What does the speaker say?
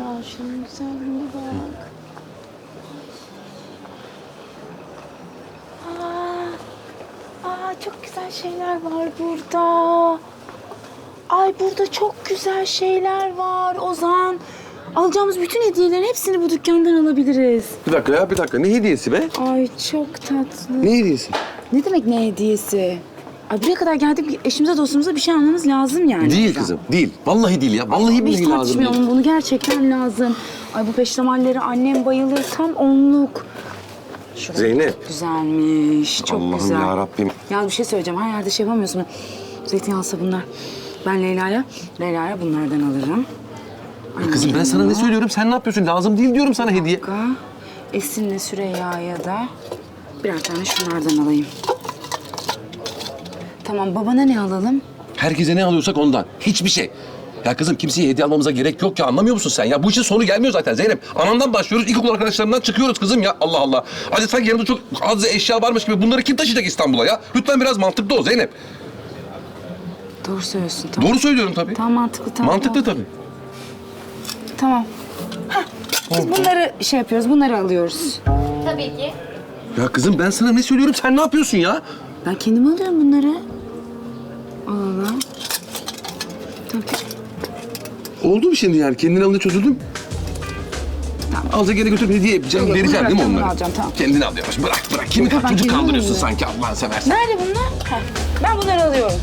güzel, şunun güzelliğine bak. Aa, aa, çok güzel şeyler var burada. Ay burada çok güzel şeyler var Ozan. Alacağımız bütün hediyelerin hepsini bu dükkandan alabiliriz. Bir dakika ya bir dakika. Ne hediyesi be? Ay çok tatlı. Ne hediyesi? Ne demek ne hediyesi? Ay buraya kadar geldik eşimize dostumuza bir şey almamız lazım yani. Değil kızım. Değil. Vallahi değil ya. Vallahi Hiç billahi lazım değil. tartışmayalım bunu gerçekten lazım. Ay bu peştemalleri annem bayılır tam onluk. Şurada Zeynep. Güzelmiş, çok Allah'ım güzel. ya Rabbim. Ya bir şey söyleyeceğim, her yerde şey yapamıyorsun. Zeytinyağlı sabunlar. Ben Leyla'ya, Leyla'ya bunlardan alırım. Kızım ben sana ne söylüyorum? Sen ne yapıyorsun? Lazım değil diyorum sana hediye. Esin'le Süreyya'ya da birer tane şunlardan alayım. Tamam, babana ne alalım? Herkese ne alıyorsak ondan. Hiçbir şey. Ya kızım kimseye hediye almamıza gerek yok ya anlamıyor musun sen ya? Bu işin sonu gelmiyor zaten Zeynep. Anamdan başlıyoruz, ilkokul arkadaşlarımdan çıkıyoruz kızım ya. Allah Allah. Hadi sanki yanımda çok az eşya varmış gibi bunları kim taşıyacak İstanbul'a ya? Lütfen biraz mantıklı ol Zeynep. Doğru söylüyorsun, tamam. Doğru söylüyorum tabii. Tamam, mantıklı, tamam. Mantıklı tamam. tabii. Tamam. Hah, biz bunları şey yapıyoruz, bunları alıyoruz. Tabii ki. Ya kızım ben sana ne söylüyorum? Sen ne yapıyorsun ya? Ben kendim alıyorum bunları. Alalım. Tabii. Oldu mu şimdi yani? Kendini alınca çözüldüm. Tamam. Alacak yere götürüp hediye yapacağım. Yok, vereceğim değil mi onları? alacağım, tamam. Kendini al yavaş. Bırak bırak. Kimi Yok, ben çocuk kendim kandırıyorsun sanki Allah'ını seversen. Nerede bunlar? Heh, ben bunları alıyorum.